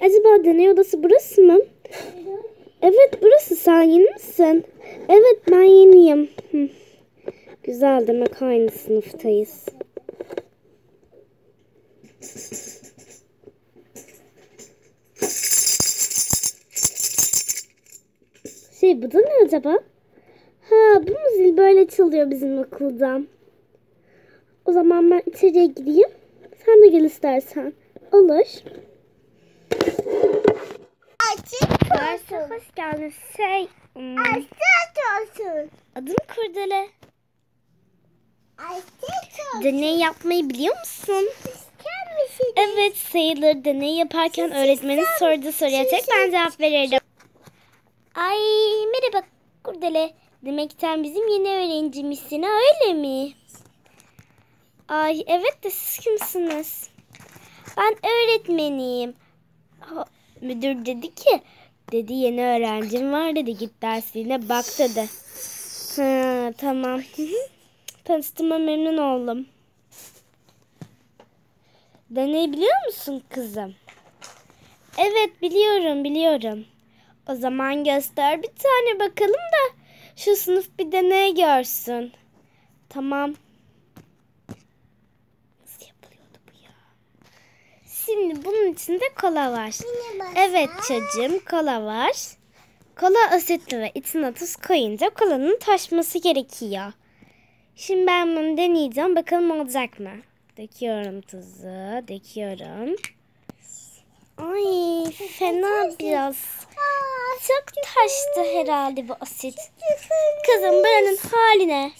acaba deney odası burası mı? Evet burası sen yeni misin? Evet ben yeniyim. Güzel demek aynı sınıftayız. Şey bu da ne acaba? Ha bu mu zil böyle çalıyor bizim okulda. O zaman ben içeriye gideyim. Sen de gel istersen. Olur. Olsun. hoş geldin. Şey, hmm, Açık olsun. adım Kurdele. Açık olsun. Deney yapmayı biliyor musun? Evet sayılır. Deney yaparken öğretmenin sorduğu soruya tek ben cevap verirdim. Ay merhaba Kurdele. Demek sen bizim yeni öğrencimizsin öyle mi? Ay evet de siz kimsiniz? Ben öğretmeniyim. Müdür dedi ki dedi yeni öğrencim var dedi git dersliğine bak dedi. Ha, tamam. Tanıştığıma memnun oldum. Deney biliyor musun kızım? Evet biliyorum biliyorum. O zaman göster bir tane bakalım da şu sınıf bir deney görsün. Tamam. Nasıl yapılıyordu bu ya? Şimdi bunun içinde kola var. Evet çocuğum kola var. Kola asitli ve içine tuz koyunca kolanın taşması gerekiyor. Şimdi ben bunu deneyeceğim. Bakalım olacak mı? Döküyorum tuzu. Döküyorum. Ay fena biraz. Çok taştı herhalde bu asit. Kızım buranın haline.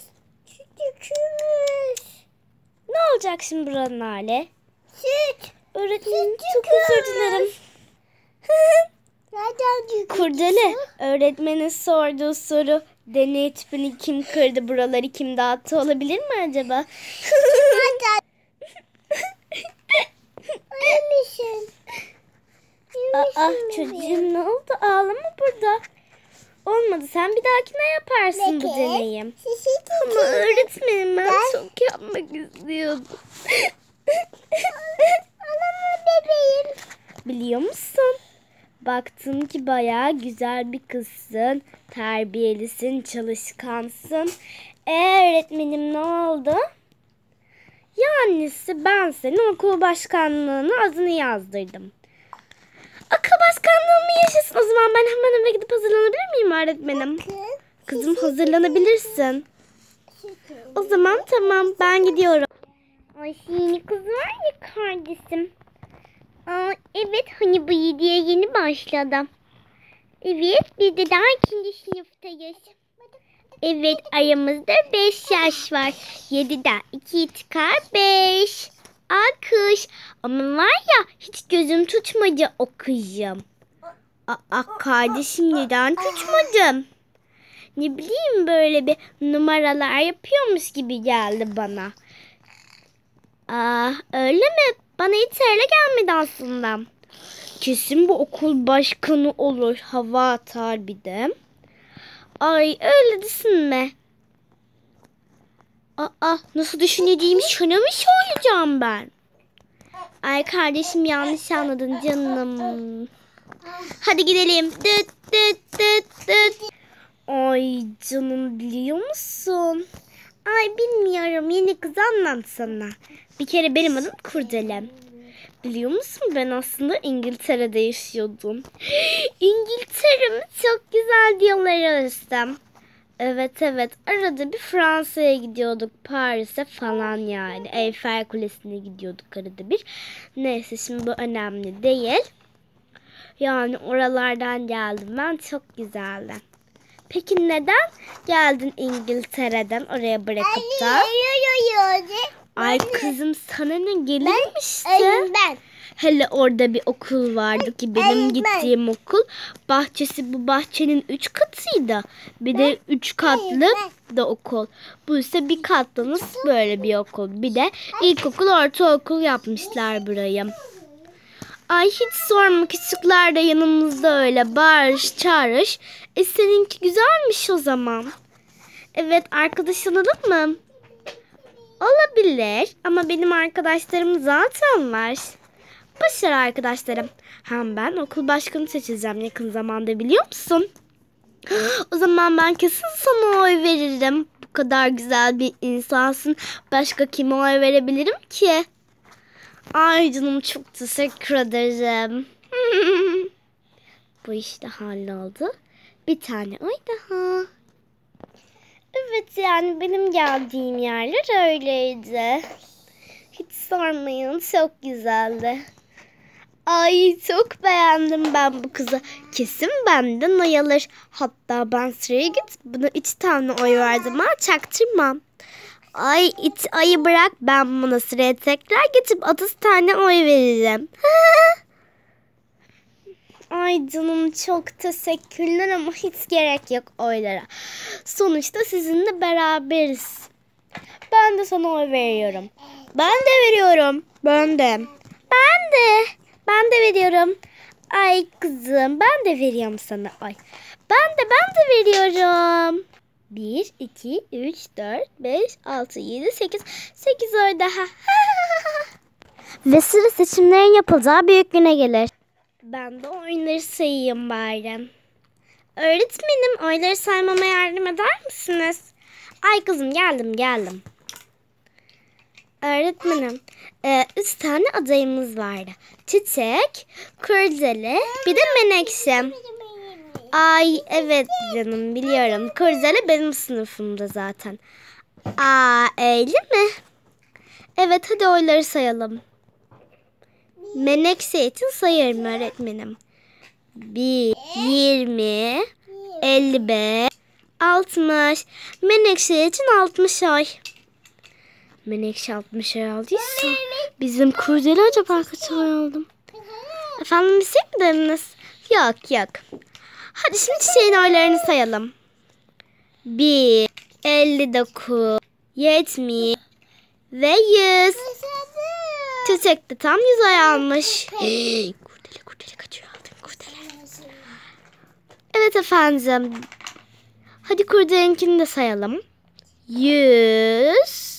Ne olacak şimdi buranın hali? Süt. Öğretmenim çok özür dilerim. Nereden Kurdele öğretmenin sorduğu soru deney tüpünü kim kırdı buraları kim dağıttı olabilir mi acaba? Ölmüşsün. Aa çocuğum ne oldu ağlama burada. Olmadı sen bir dahakine yaparsın bu. Sisi Ama öğretmenim Ben- çok yapmak istiyordum. Anamı bebeğim. Biliyor musun? Baktım ki bayağı güzel bir kızsın. Terbiyelisin, çalışkansın. E öğretmenim ne oldu? Yannisi ben senin okul başkanlığına adını yazdırdım. Akıl başkanlığı mı yaşasın? O zaman ben hemen eve gidip hazırlanabilir miyim öğretmenim? Kızım hazırlanabilirsin. O zaman tamam ben gidiyorum. Ay yeni kız var ya kardeşim. Aa, evet hani bu yediye yeni başladım. Evet biz de daha ikinci sınıftayız. Evet aramızda 5 yaş var. 7'den 2 çıkar 5. Alkış. Ama var ya hiç gözüm tutmadı o kızım. Aa kardeşim neden tutmadım? Ne bileyim böyle bir numaralar yapıyormuş gibi geldi bana. Aa öyle mi? Bana hiç öyle gelmedi aslında. Kesin bu okul başkanı olur. Hava atar bir de. Ay öyle düşünme. Aa nasıl düşüneceğimi sana mı söyleyeceğim ben? Ay kardeşim yanlış anladın canım. Hadi gidelim. Dıt dıt dıt dıt. Ay canım biliyor musun? Ay bilmiyorum yeni kız anlatsana. Bir kere benim adım Kurdele. Biliyor musun ben aslında İngiltere'de yaşıyordum. İngiltere mi? Çok güzel diyorlar arasında. Evet evet arada bir Fransa'ya gidiyorduk Paris'e falan yani. Eyfel Kulesi'ne gidiyorduk arada bir. Neyse şimdi bu önemli değil. Yani oralardan geldim ben çok güzeldi. Peki neden geldin İngiltere'den oraya bırakıp da? Ay kızım sana ne gelir işte. Ben. Hele orada bir okul vardı ki benim ben- gittiğim okul. Bahçesi bu bahçenin üç katıydı. Bir de üç katlı da okul. Bu ise bir katlı nasıl böyle bir okul. Bir de ilkokul ortaokul yapmışlar burayı. Ay hiç sorma küçükler de yanımızda öyle bağırış çağırış. E seninki güzelmiş o zaman. Evet arkadaş olalım mı? Olabilir ama benim arkadaşlarım zaten var. Başarı arkadaşlarım. Hem ben okul başkanı seçileceğim yakın zamanda biliyor musun? O zaman ben kesin sana oy veririm. Bu kadar güzel bir insansın. Başka kime oy verebilirim ki? Ay canım çok teşekkür ederim. Bu iş de halloldu. Bir tane oy daha. Evet yani benim geldiğim yerler öyleydi. Hiç sormayın çok güzeldi. Ay çok beğendim ben bu kızı. Kesin benden oy alır. Hatta ben sıraya git buna üç tane oy verdim ha çaktırmam. Ay it ayı bırak ben buna sıraya tekrar geçip 30 tane oy veririm. Ay canım çok teşekkürler ama hiç gerek yok oylara. Sonuçta sizinle beraberiz. Ben de sana oy veriyorum. Ben de veriyorum. Ben de. Ben de. Ben de veriyorum. Ay kızım ben de veriyorum sana oy. Ben de ben de veriyorum. 1, 2, 3, 4, 5, 6, 7, 8. 8 oy daha. Ve sıra seçimlerin yapılacağı büyük güne gelir. Ben de oyları sayayım bari. Öğretmenim oyları saymama yardım eder misiniz? Ay kızım geldim geldim. Öğretmenim e, üç tane adayımız vardı. Çiçek, kurdele, bir de menekşe. Ay evet canım biliyorum. Kurdele benim sınıfımda zaten. Aa öyle mi? Evet hadi oyları sayalım. Menekşe için sayarım öğretmenim. 1, 20, 55, 60. Menekşe için 60 ay. Menekşe 60 ay aldıysa bizim kurdele acaba kaç ay aldım? Efendim bir şey mi dediniz? Yok yok. Hadi şimdi çiçeğin oylarını sayalım. 1, 59, 70 ve 100. Çiçek de tam 100 ay almış. kurdele kurdele kaçıyor aldın kurdele. Evet efendim. Hadi kurdeleninkini de sayalım. 100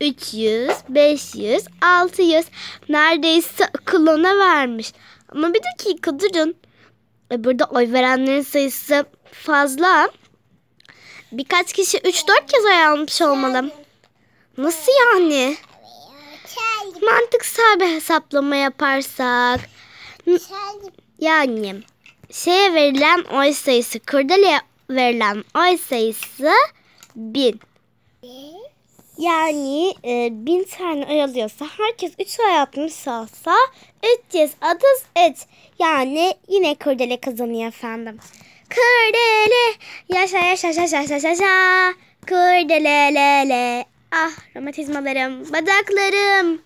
300, 500, 600. Neredeyse klona vermiş. Ama bir dakika durun. E, burada oy verenlerin sayısı fazla. Birkaç kişi 3-4 kez oy almış olmalı. Nasıl yani? Mantıksal bir hesaplama yaparsak. Yani şeye verilen oy sayısı, kurdeleye verilen oy sayısı 1000. Yani e, bin tane oy alıyorsa herkes 3 oy atmış olsa 300 30 et. Yani yine kurdele kazanıyor efendim. Kurdele yaşa yaşa yaşa yaşa yaşa kurdele le le. Ah romatizmalarım bacaklarım.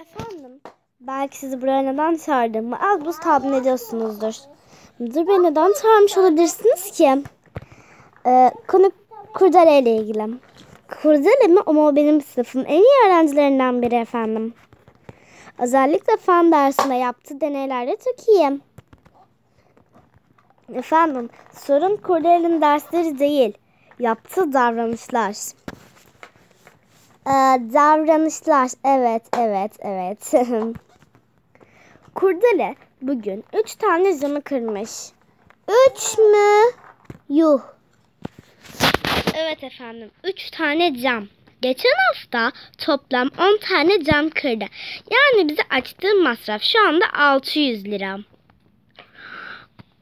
Efendim belki sizi buraya neden çağırdığımı az buz tahmin ediyorsunuzdur. Müdür bey neden çağırmış olabilirsiniz ki? Ee, konu kurdele ile ilgili. Kurdele mi? Ama o benim sınıfın en iyi öğrencilerinden biri efendim. Özellikle fen dersinde yaptığı deneylerde çok iyi. Efendim, sorun Kurdele'nin dersleri değil, yaptığı davranışlar. Ee, davranışlar, evet, evet, evet. Kurdele bugün üç tane camı kırmış. Üç mü? Yuh. Evet efendim. 3 tane cam. Geçen hafta toplam 10 tane cam kırdı. Yani bize açtığı masraf şu anda 600 lira.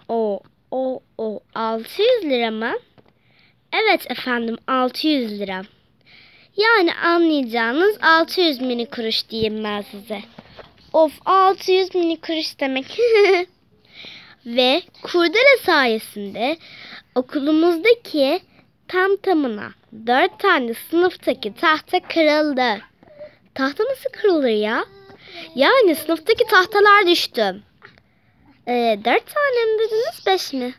O, o, o 600 lira mı? Evet efendim 600 lira. Yani anlayacağınız 600 mini kuruş diyeyim ben size. Of 600 mini kuruş demek. Ve kurdele sayesinde okulumuzdaki tam tamına dört tane sınıftaki tahta kırıldı. Tahta nasıl kırılır ya? Yani sınıftaki tahtalar düştü. Ee, dört tane mi dediniz beş mi?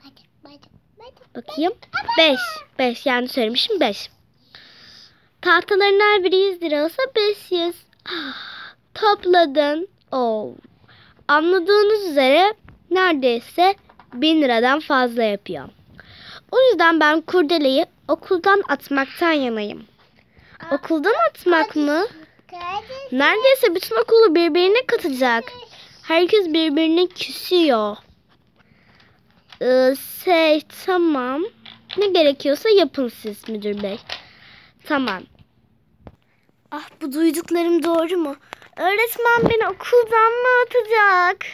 Bakayım. Beş. Beş yani söylemişim beş. Tahtaların her biri 100 lira olsa 500. Ah, Topladın. Oh. Anladığınız üzere neredeyse 1000 liradan fazla yapıyor. O yüzden ben kurdeleyi okuldan atmaktan yanayım. Okuldan atmak mı? Neredeyse bütün okulu birbirine katacak. Herkes birbirine küsüyor. Ee, şey tamam. Ne gerekiyorsa yapın siz müdür bey. Tamam. Ah bu duyduklarım doğru mu? Öğretmen beni okuldan mı atacak?